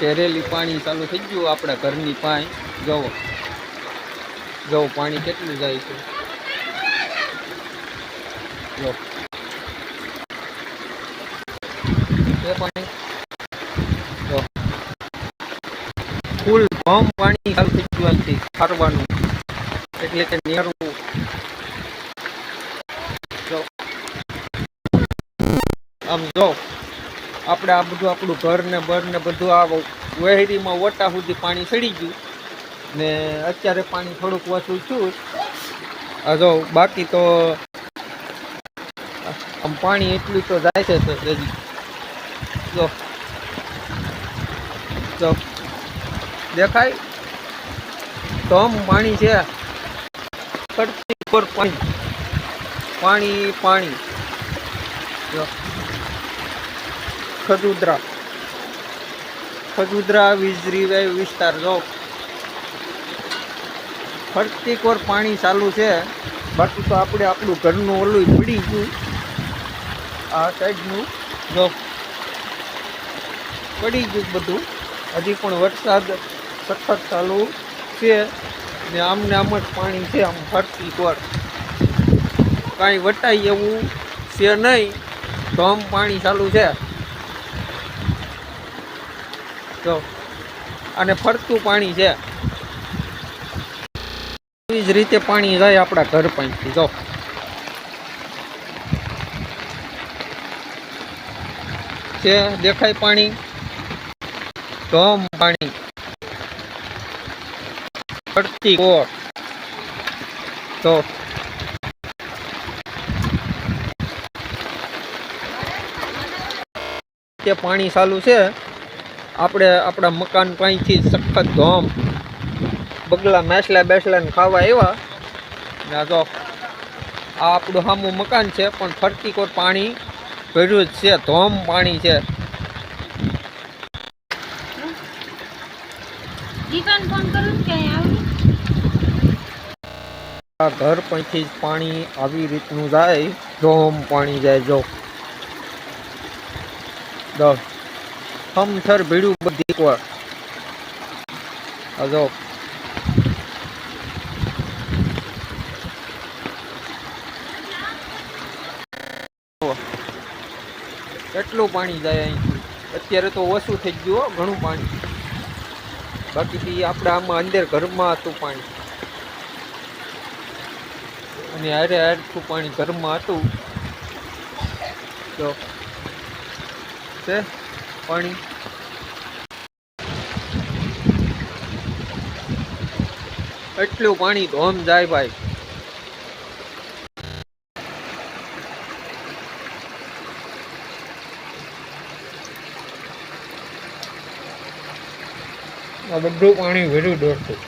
શેરેલી પાણી ચાલુ થઈ ગયું આપણા ઘરની પાણી. જવો જવો પાણી કેટલું જાય છે. જો પાણી. જો ફૂલ ભમ પાણી ચાલુ થઈ ગયું હાલથી ફરવાનું એટલે કે નેરવું જો આમ જો આપણે આ બધું આપણું ઘર ને બર ને બધું આ વહેરીમાં ઓટા સુધી પાણી ચડી ગયું. ને અત્યારે પાણી થોડુંક ઓછું છું આ જો બાકી તો આમ પાણી એટલું તો જાય છે તો હજી. જો. જો. દેખાય? આમ પાણી છે. પાણી. પાણી પાણી. જો. ખજુદરા. ખજુદરા વાયુ વિસ્તાર. જો, ફરતી કોર પાણી ચાલુ છે. બાકી તો આપણે આપણું ઘરનું ઓલું પડી ગયું. આ સાઈડનું, જો, પડી ગયું બધું. હજી પણ વરસાદ સખત ચાલુ છે ને આમને આમ જ પાણી છે આમ ફરતી કોર. કાંઈ વટાય એવું છે નહીં આમ પાણી ચાલુ છે. જો અને ફરતું પાણી છે. એવી જ રીતે પાણી જાય આપણા ઘર પાણીથી જો. છે, દેખાય પાણી? ધોમ પાણી. ફરતી કોર તો તે પાણી ચાલુ છે? આપણે આપણા મકાન પાસેથી સખત ધોમ બગલા મેસલા બેસલાને ખાવા આવ્યા. ને આ જો આ આપણું સામું મકાન છે પણ ફરતી કોર પાણી ભર્યું જ છે ધોમ પાણી છે. આ ઘર પછી જ પાણી આવી રીતનું જાય ધોમ પાણી જાય જો. જો હમથર ભીડું બધી કોર. આ જો. જુઓ. કેટલું પાણી જાય અહીંથી? અત્યારે તો ઓછું થઈ ગયું હો, ઘણું પાણી. બાકી આપણે આમાં અંદર ઘરમાં હતું પાણી. અને હારે હારતું પાણી ઘરમાં હતું. તો છે? પાણી. એટલું પાણી ધોમ જાય ભાઈ. આ બધું પાણી ભર્યું દોડતું.